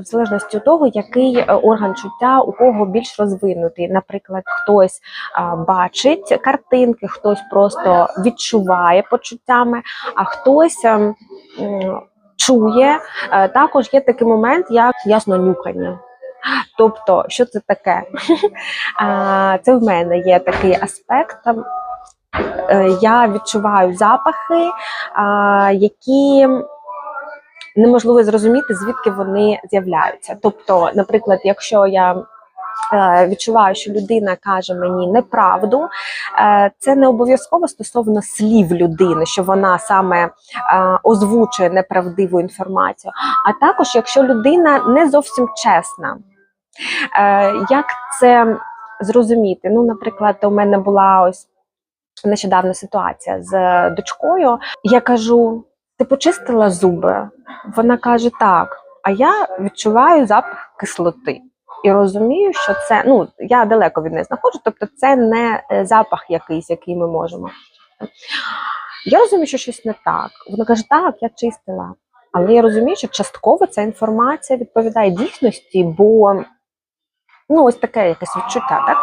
в залежності від того, який е, орган чуття у кого більш розвинутий. Наприклад, хтось бачить картинки, хтось просто відчуває почуттями, а хтось ем, чує. Е, Також є такий момент, як ясно нюхання. Тобто, що це таке? Це в мене є такий аспект. е, Я відчуваю запахи, які неможливо зрозуміти, звідки вони з'являються. Тобто, наприклад, якщо я е, відчуваю, що людина каже мені неправду, е, це не обов'язково стосовно слів людини, що вона саме е, озвучує неправдиву інформацію, а також якщо людина не зовсім чесна. Як це зрозуміти? Ну, наприклад, у мене була ось нещодавно ситуація з дочкою. Я кажу: ти почистила зуби? Вона каже, так. А я відчуваю запах кислоти. І розумію, що це ну я далеко від неї знаходжу, тобто це не е, запах якийсь, який ми можемо. Я розумію, що щось не так. Вона каже, так, я чистила. Але я розумію, що частково ця інформація відповідає дійсності, бо ну ось таке якесь відчуття, так?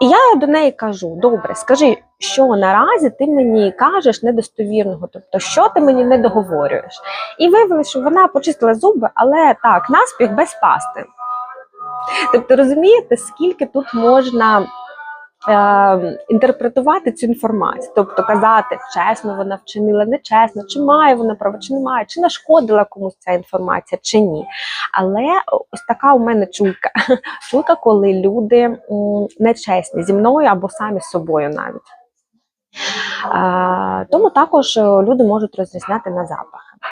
І я до неї кажу: добре, скажи, що наразі ти мені кажеш недостовірного, тобто що ти мені не договорюєш. І виявилося, що вона почистила зуби, але так, наспіх без пасти. Тобто, розумієте, скільки тут можна е, інтерпретувати цю інформацію, тобто казати, чесно вона вчинила, нечесно, чи має вона право, чи не має, чи нашкодила комусь ця інформація, чи ні. Але ось така у мене чуйка. Чуйка, коли люди нечесні зі мною або самі з собою навіть. Е, тому також е, люди можуть розрізняти на запах.